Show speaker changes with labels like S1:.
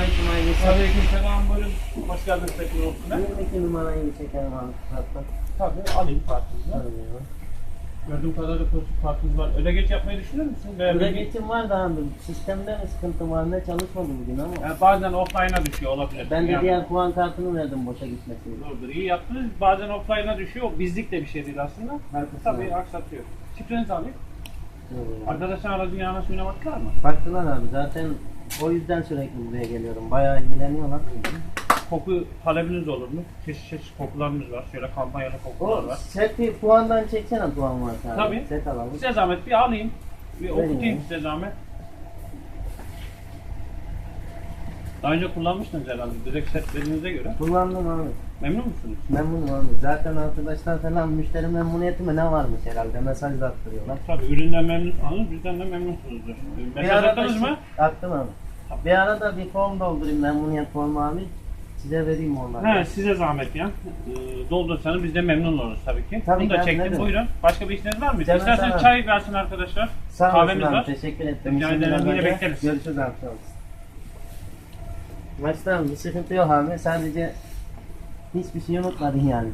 S1: Selamünaleyküm ailesi.
S2: Aleykümselam buyurun. Hoş geldiniz tekrar ofisine.
S1: 22 numarayı çekelim abi. Hatta.
S2: Tabii alayım kartınızı. Gördüğüm kadarıyla pozitif kartınız var. Öde geç yapmayı düşünür müsün? Veya
S1: Burada
S2: bir-
S1: geçim var da abi. Sistemde mi sıkıntı var ne çalışmadı bugün ama.
S2: Yani bazen offline'a düşüyor olabilir.
S1: Ben de
S2: Yani-
S1: diğer puan kartını verdim boşa gitmesin.
S2: Doğrudur. iyi yaptınız. Bazen offline'a düşüyor. O bizlik de bir şey değil aslında.
S1: Haklısın
S2: Tabii
S1: abi.
S2: aksatıyor. Şifrenizi alayım. Arkadaşlar aracın yanına suyuna baktılar mı?
S1: Baktılar abi zaten o yüzden sürekli buraya geliyorum. Bayağı ilgileniyorlar.
S2: Koku talebiniz olur mu? Çeşit çeşit kokularımız var. Şöyle kampanyalı kokular
S1: O
S2: var.
S1: seti puandan çeksene puan varsa abi.
S2: Tabii.
S1: Set alalım.
S2: Size zahmet bir alayım. Bir
S1: Vereyim
S2: okutayım
S1: ya.
S2: size zahmet. Daha önce kullanmıştınız herhalde. Direkt setlediğinize göre.
S1: Kullandım abi.
S2: Memnun musunuz?
S1: Memnunum abi. Zaten arkadaşlar falan müşteri memnuniyeti mi ne varmış herhalde mesaj da attırıyorlar.
S2: Tabii üründen memnunsanız bizden de memnunsunuzdur.
S1: Bir
S2: Mesaj attınız
S1: şey-
S2: mı?
S1: Attım abi. Bir arada bir form doldurayım memnuniyet formu abi. Size vereyim onları.
S2: He size zahmet ya. Ee, doldursanız biz de memnun oluruz tabii ki.
S1: Tabii
S2: Bunu da
S1: ben
S2: çektim.
S1: demek.
S2: Buyurun. Başka bir isteğiniz var mı?
S1: Canım
S2: İsterseniz
S1: sana.
S2: çay versin arkadaşlar.
S1: Sağ
S2: Kahvemiz
S1: abi.
S2: var.
S1: Teşekkür ettim.
S2: Rica
S1: İşin
S2: ederim, yine
S1: bilenlerle
S2: bekleriz.
S1: Görüşürüz abi. Sağ olasın. Baştan bir sıkıntı yok abi. Sadece hiçbir şey unutmadın yani.